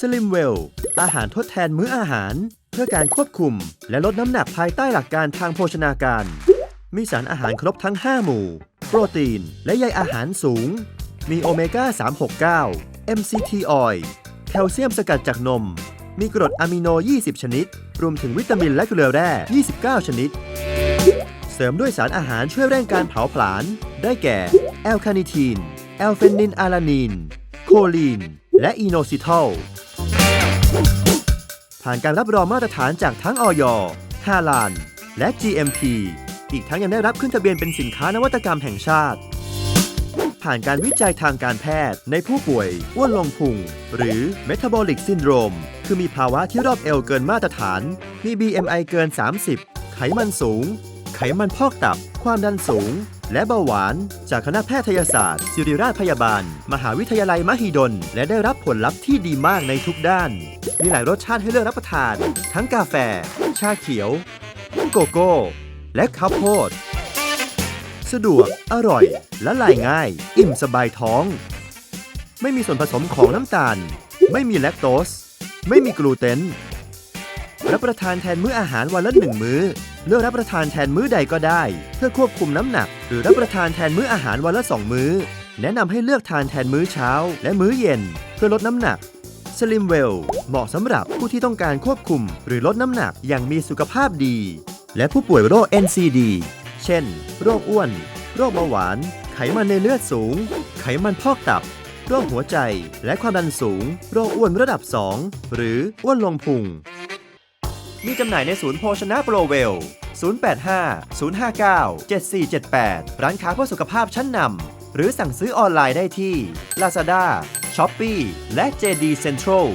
Slim Well อาหารทดแทนมื้ออาหาร เพื่อการควบคุม และลดน้ำหนักภายใต้หลักการทางโภชนาการ มีสารอาหารครบทั้ง 5 หมู่ โปรตีน และใยอาหารสูง มีโอเมก้า 369 MCT oil แคลเซียมสกัดจากนม มีกรดอะมิโน 20 ชนิด รวมถึงวิตามินและเกลือแร่ 29 ชนิด เสริมด้วยสารอาหารช่วยเร่งการเผาผลาญ ได้แก่ แอลคาเนิทีน แอลเฟนินอาลานีน โคลีน และอีโนซิทอล ผ่านการรับรองมาตรฐานจากทั้งออยฮาลาน และ GMP อีกทั้งยังได้รับขึ้นทะเบียนเป็นสินค้านวัตกรรมแห่งชาติ ผ่านการวิจัยทางการแพทย์ในผู้ป่วยอ้วนลงพุง หรือ Metabolic Syndrome คือมีภาวะที่รอบเอวเกินมาตรฐาน มี BMI เกิน 30 ไขมันสูง ไขมันพอกตับ ความดันสูง และเบาหวาน จากคณะแพทยศาสตร์ ศิริราชพยาบาล มหาวิทยาลัยมหิดล และได้รับผลลัพธ์ที่ดีมากในทุกด้าน มีหลายรสชาติให้เลือกรับประทาน ทั้งกาแฟ ชาเขียว โกโก้ และข้าวโพด สะดวก อร่อยและลายง่าย อิ่มสบายท้อง ไม่มีส่วนผสมของน้ำตาล ไม่มีแลคโตส ไม่มีกลูเตนรับประทานแทนมื้ออาหารวันละหนึ่งมื้อ เลือกรับประทานแทนมื้อใดก็ได้ เพื่อควบคุมน้ำหนัก หรือรับประทานแทนมื้ออาหารวันละสองมื้อ แนะนำให้เลือกทานแทนมื้อเช้า และมื้อเย็น เพื่อลดน้ำหนัก Slim Well เหมาะสำหรับผู้ที่ต้องการควบคุม หรือลดน้ำหนักอย่างมีสุขภาพดี และผู้ป่วยโรค NCD เช่น โรคอ้วน โรคเบาหวาน ไขมันในเลือดสูง ไขมันพอกตับ โรคหัวใจ และความดันสูง โรคอ้วนระดับ 2 หรืออ้วนลงพุง มีจำหน่ายในศูนย์โภชนะโปรเวล 085 059 7478 ร้านค้าเพื่อสุขภาพชั้นนำหรือสั่งซื้อออนไลน์ได้ที่ Lazada, Shopee และ JD Central